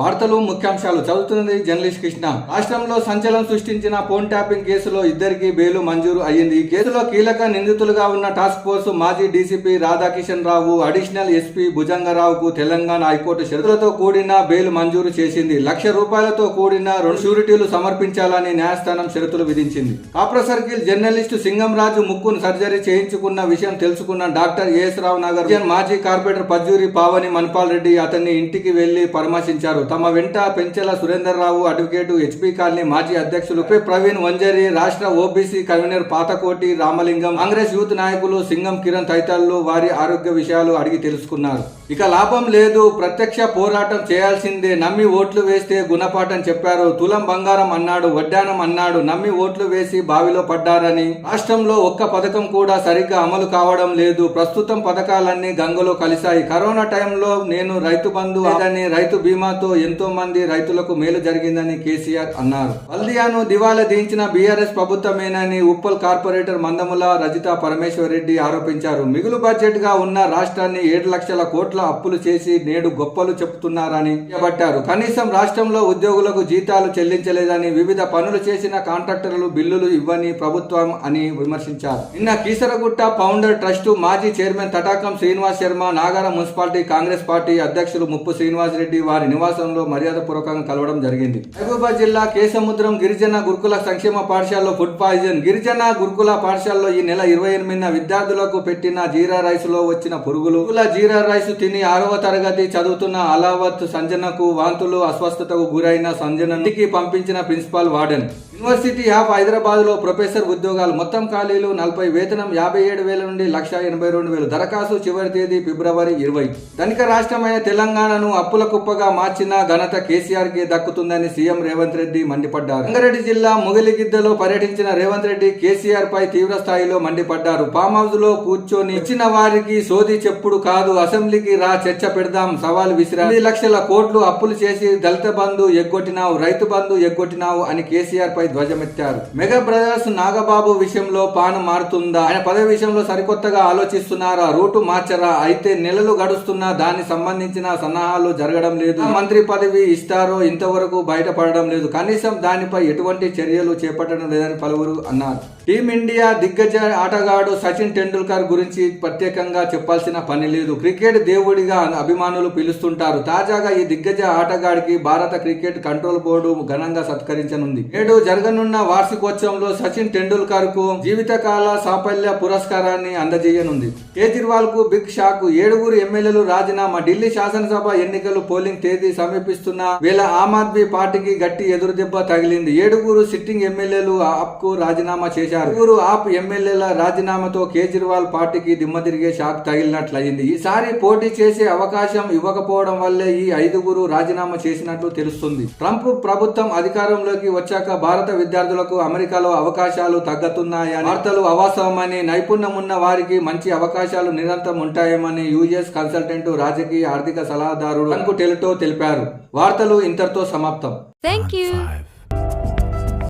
వార్తలు ముఖ్యాంశాలు చదువుతున్నది జర్నలిస్ట్ కృష్ణ. రాష్ట్రంలో సంచలనం సృష్టించిన ఫోన్ ట్యాపింగ్ కేసులో ఇద్దరికి బెయిలు మంజూరు అయ్యింది. ఈ కేసులో కీలక నిందితులుగా ఉన్న టాస్క్ ఫోర్స్ మాజీ DCP Radhakishan Rao additional SP భుజంగరావుకు Telangana high court షరతులతో కూడిన బెయిల్ మంజూరు చేసింది. లక్ష రూపాయలతో కూడిన రెండు షూరిటీలు సమర్పించాలని న్యాయస్థానం షరతులు విధించింది. కాప్ర సర్కిల్ జర్నలిస్టు సింగంరాజు ముక్కును సర్జరీ చేయించుకున్న విషయం తెలుసుకున్న డాక్టర్ ఏఎస్ రావు నగర్ మాజీ కార్పొరేటర్ పజ్జూరి పావని మన్పాల్ రెడ్డి అతన్ని ఇంటికి వెళ్ళి పరామర్శించారు. తమ వెంట Penchela Surender Rao advocate HP colony మాజీ అధ్యక్షులుపే ప్రవీణ్ వంజరి రాష్ట్ర OBC convener Pathakoti Ramalingam Congress youth నాయకులు సింగం కిరణ్ తదితరులు వారి ఆరోగ్య విషయాలు అడిగి తెలుసుకున్నారు. ఇక లాభం లేదు ప్రత్యక్ష పోరాటం చేయాల్సిందే నమ్మి ఓట్లు వేస్తే గుణపాఠం చెప్పారు. తులం బంగారం అన్నాడు వడ్డానం అన్నాడు నమ్మి ఓట్లు వేసి బావిలో పడ్డారని. రాష్ట్రంలో ఒక్క పథకం కూడా సరిగ్గా అమలు కావడం లేదు. ప్రస్తుతం పథకాలన్నీ గంగలో కలిశాయి. కరోనా టైంలో నేను రైతు బంధు అని రైతు బీమాతో ఎంతో మంది రైతులకు మేలు జరిగిందని కేసీఆర్ అన్నారు. హల్దియాను దివాలా దించిన బీఆర్ఎస్ ప్రభుత్వమేనని ఉప్పల్ కార్పొరేటర్ మందముల రజిత పరమేశ్వర్ రెడ్డి ఆరోపించారు. మిగులు బడ్జెట్గా ఉన్న రాష్ట్రాన్ని ఏడు లక్షల కోట్ల అప్పులు చేసి నేడు గొప్పలు చెప్తున్నారని చేపట్టారు కనీసం రాష్ట్రంలో ఉద్యోగులకు జీతాలు చెల్లించలేదని వివిధ పనులు చేసిన కాంట్రాక్టర్లు బిల్లులు ఇవ్వని ప్రభుత్వం అని విమర్శించారు. నిన్న కీసరగుట్ట ఫౌండర్ ట్రస్ట్ మాజీ chairman Tatakam Srinivas Sharma Nagara municipality Congress party అధ్యక్షులు ముప్పు శ్రీనివాస్ రెడ్డి వారి నివాసంలో మర్యాదపూర్వకంగా కలవడం జరిగింది. మహబూబాద్ జిల్లా కేసముద్రం గిరిజన గురుకుల సంక్షేమ పాఠశాలలో ఫుడ్ పాయిజన్. గిరిజన గురుకుల పాఠశాలలో ఈ నెల ఇరవై ఎనిమిదిన విద్యార్థులకు పెట్టిన జీరా రైస్లో వచ్చిన పురుగులు జీరా రైస్ తిని ఆరవ తరగతి చదువుతున్న అలావత్ సంజనకు వాంతులు అస్వస్థతకు గురైన సంజనకి పంపించిన ప్రిన్సిపాల్ వార్డెన్. యూనివర్సిటీ ఆఫ్ హైదరాబాద్లో ప్రొఫెసర్ ఉద్యోగాలు మొత్తం ఖాళీలు నలభై వేతనం యాభై ఏడు వేల నుండి లక్ష ఎనభై రెండు వేలు. దరఖాస్తు చివరి తేదీ ఫిబ్రవరి ఇరవై. ధనిక రాష్ట్రమైన తెలంగాణను అప్పుల కుప్పగా మార్చిన ఘనత కేసీఆర్కి దక్కుతుందని సీఎం రేవంత్ రెడ్డి మండిపడ్డారు. రంగారెడ్డి జిల్లా ముగిలిగిద్దలో పర్యటించిన రేవంత్ రెడ్డి కేసీఆర్ పై తీవ్ర స్థాయిలో మండిపడ్డారు. ఫామ్ హౌస్లో కూర్చొని ఇచ్చిన వారికి సోది చెప్పుడు కాదు అసెంబ్లీకి రా చర్చ పెడదాం సవాల్ విసిరా. లక్షల కోట్లు అప్పులు చేసి దళిత బంధు ఎగ్గొట్టినావు రైతు బంధు ఎగ్గొట్టినావు అని కేసీఆర్ పై ధ్వజమెత్తారు. మెగా బ్రదర్స్ నాగబాబు విషయంలో పాను మారుతుందా? ఆయన పదవి విషయంలో సరికొత్తగా ఆలోచిస్తున్నారా? రూటు మార్చరా? అయితే నెలలు గడుస్తున్నా దానికి సంబంధించిన సన్నాహాలు జరగడం లేదు. మంత్రి పదవి ఇస్తారో ఇంతవరకు బయటపడడం లేదు. కనీసం దానిపై ఎటువంటి చర్యలు చేపట్టడం లేదని పలువురు అన్నారు. టీమిండియా దిగ్గజ ఆటగాడు సచిన్ టెండూల్కర్ గురించి ప్రత్యేకంగా చెప్పాల్సిన పని లేదు. క్రికెట్ దేవుడిగా అభిమానులు పిలుస్తుంటారు. తాజాగా ఈ దిగ్గజ ఆటగాడికి భారత క్రికెట్ కంట్రోల్ బోర్డు ఘనంగా సత్కరించనుంది. నేడు జరగనున్న వార్షికోత్సవంలో సచిన్ టెండూల్కర్కు జీవితకాల సాఫల్య పురస్కారాన్ని అందజేయనుంది. కేజ్రీవాల్కు బిగ్ షాక్ ఏడుగురు ఎమ్మెల్యేలు రాజీనామా ఢిల్లీ శాసనసభ ఎన్నికలు పోలింగ్ తేదీ సమీపిస్తున్న వేళ ఆమ్ ఆద్మీ పార్టీకి గట్టి ఎదురుదెబ్బ తగిలింది. ఏడుగురు సిట్టింగ్ ఎమ్మెల్యేలు ఆప్కు రాజీనామా చేశారు. ఏడుగురు ఆప్ ఎమ్మెల్యేల రాజీనామాతో కేజ్రీవాల్ పార్టీకి దిమ్మతిరిగే షాక్ తగిలినట్లయింది. ఈసారి పోటీ చేసే అవకాశం ఇవ్వకపోవడం వల్లే ఈ ఐదుగురు రాజీనామా చేసినట్లు తెలుస్తుంది. ట్రంప్ ప్రభుత్వం అధికారంలోకి వచ్చాక భారత విద్యార్థులకు అమెరికాలో అవకాశాలు తగ్గుతున్నాయని వార్తలు అవాస్తవమని నైపుణ్యం ఉన్న వారికి మంచి అవకాశాలు నిరంతరం ఉంటాయేమని యూఎస్ కన్సల్టెంట్ రాజకీయ ఆర్థిక సలహాదారుడు అంకు టెలిటో తెలిపారు. వార్తలు ఇంతటితో సమాప్తం. Thank you. Five,